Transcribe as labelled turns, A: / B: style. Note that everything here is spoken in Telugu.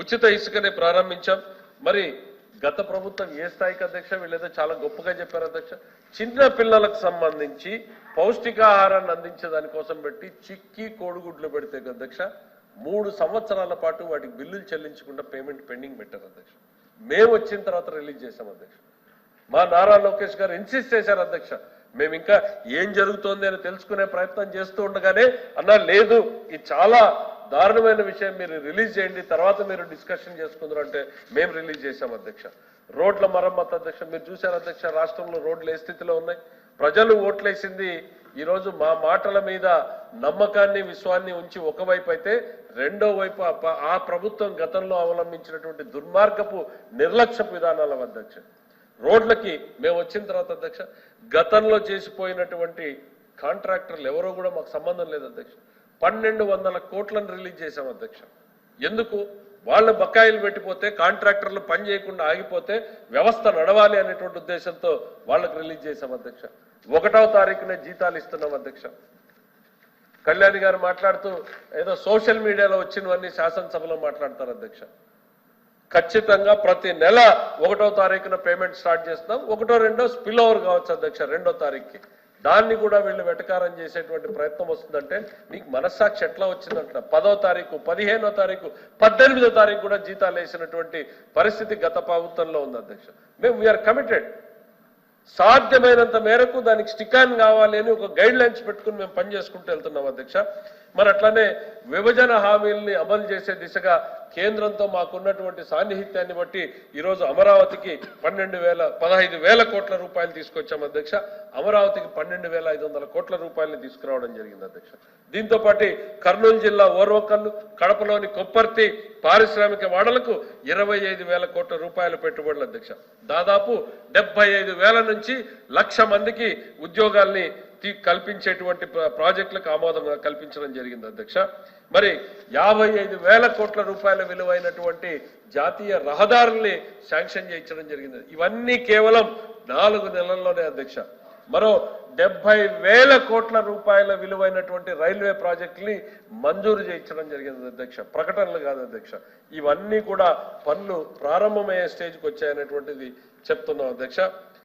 A: ఉచిత ఇసుకని ప్రారంభించాం. మరి గత ప్రభుత్వం ఏ స్థాయికి అధ్యక్ష? వీళ్ళేదో చాలా గొప్పగా చెప్పారు అధ్యక్ష. చిన్న పిల్లలకు సంబంధించి పౌష్టికాహారాన్ని అందించే దానికోసం పెట్టి చిక్కి కోడిగుడ్లు పెడితే అధ్యక్ష మూడు సంవత్సరాల పాటు వాటికి బిల్లులు చెల్లించకుండా పేమెంట్ పెండింగ్ పెట్టారు అధ్యక్ష. మేము వచ్చిన తర్వాత రిలీజ్ చేశాం అధ్యక్ష. మా నారా లోకేష్ గారు ఇన్సిస్ట్ చేశారు అధ్యక్ష. మేము ఇంకా ఏం జరుగుతోంది అని తెలుసుకునే ప్రయత్నం చేస్తూ ఉండగానే అన్నా లేదు ఇది చాలా దారుణమైన విషయం మీరు రిలీజ్ చేయండి తర్వాత మీరు డిస్కషన్ చేసుకుందరు అంటే మేము రిలీజ్ చేశాం అధ్యక్ష. రోడ్ల మరమ్మతు అధ్యక్ష మీరు చూశారు అధ్యక్ష రాష్ట్రంలో రోడ్లు ఏ స్థితిలో ఉన్నాయి? ప్రజలు ఓట్లేసింది ఈరోజు మా మాటల మీద నమ్మకాన్ని విశ్వాన్ని ఉంచి ఒకవైపు అయితే రెండో వైపు ఆ ఆ ప్రభుత్వం గతంలో అవలంబించినటువంటి దుర్మార్గపు నిర్లక్ష్యపు విధానాల అధ్యక్ష. రోడ్లకి మేము వచ్చిన తర్వాత అధ్యక్ష గతంలో చేసిపోయినటువంటి కాంట్రాక్టర్లు ఎవరో కూడా మాకు సంబంధం లేదు అధ్యక్ష. పన్నెండు వందల కోట్లను రిలీజ్ చేశాం అధ్యక్ష. ఎందుకు? వాళ్ళ బకాయిలు పెట్టిపోతే కాంట్రాక్టర్లు పని చేయకుండా ఆగిపోతే వ్యవస్థ నడవాలి అనేటువంటి ఉద్దేశంతో వాళ్ళకి రిలీజ్ చేశాం అధ్యక్ష. ఒకటవ తారీఖునే జీతాలు ఇస్తున్నాం అధ్యక్ష. కళ్యాణి గారు మాట్లాడుతూ ఏదో సోషల్ మీడియాలో వచ్చినవన్నీ శాసనసభలో మాట్లాడతారు అధ్యక్ష. ఖచ్చితంగా ప్రతి నెల ఒకటో తారీఖున పేమెంట్ స్టార్ట్ చేస్తాం ఒకటో రెండో స్పిల్ ఓవర్ కావచ్చు అధ్యక్ష రెండో తారీఖుకి. దాన్ని కూడా వీళ్ళు వెటకారం చేసేటువంటి ప్రయత్నం వస్తుందంటే మీకు మనస్సాక్షి ఎట్లా వచ్చిందంట పదో తారీఖు పదిహేనో తారీఖు పద్దెనిమిదో తారీఖు కూడా జీతాలు వేసినటువంటి పరిస్థితి గత ప్రభుత్వంలో ఉంది అధ్యక్ష. మేము వీఆర్ కమిటెడ్ సాధ్యమైనంత మేరకు దానికి స్టికాన్ కావాలి అని ఒక గైడ్ లైన్స్ పెట్టుకుని మేము పని చేసుకుంటూ వెళ్తున్నాం అధ్యక్ష. మరి అట్లానే విభజన హామీల్ని అమలు చేసే దిశగా కేంద్రంతో మాకున్నటువంటి సాన్నిహిత్యాన్ని బట్టి ఈరోజు అమరావతికి పన్నెండు వేల పదహైదు వేల కోట్ల రూపాయలు తీసుకొచ్చాం అధ్యక్ష. అమరావతికి పన్నెండు వేల ఐదు వందల కోట్ల రూపాయలని తీసుకురావడం జరిగింది అధ్యక్ష. దీంతో పాటు కర్నూలు జిల్లా ఓర్వకల్లు కడపలోని కొప్పర్తి పారిశ్రామిక వాడలకు ఇరవై ఐదు వేల కోట్ల రూపాయల పెట్టుబడులు అధ్యక్ష. దాదాపు డెబ్బై ఐదు వేల నుంచి లక్ష మందికి ఉద్యోగాల్ని కల్పించేటువంటి ప్రాజెక్టులకు ఆమోదం కల్పించడం జరిగింది అధ్యక్ష. మరి యాభై ఐదు వేల కోట్ల రూపాయల విలువైనటువంటి జాతీయ రహదారుల్ని శాంక్షన్ చేయించడం జరిగింది. ఇవన్నీ కేవలం నాలుగు నెలల్లోనే అధ్యక్ష. మరో డెబ్బై వేల కోట్ల రూపాయల విలువైనటువంటి రైల్వే ప్రాజెక్టుని మంజూరు చేయించడం జరిగింది అధ్యక్ష. ప్రకటనలు కాదు అధ్యక్ష. ఇవన్నీ కూడా పనులు ప్రారంభమయ్యే స్టేజ్కి వచ్చాయనేటువంటిది చెప్తున్నాం అధ్యక్ష.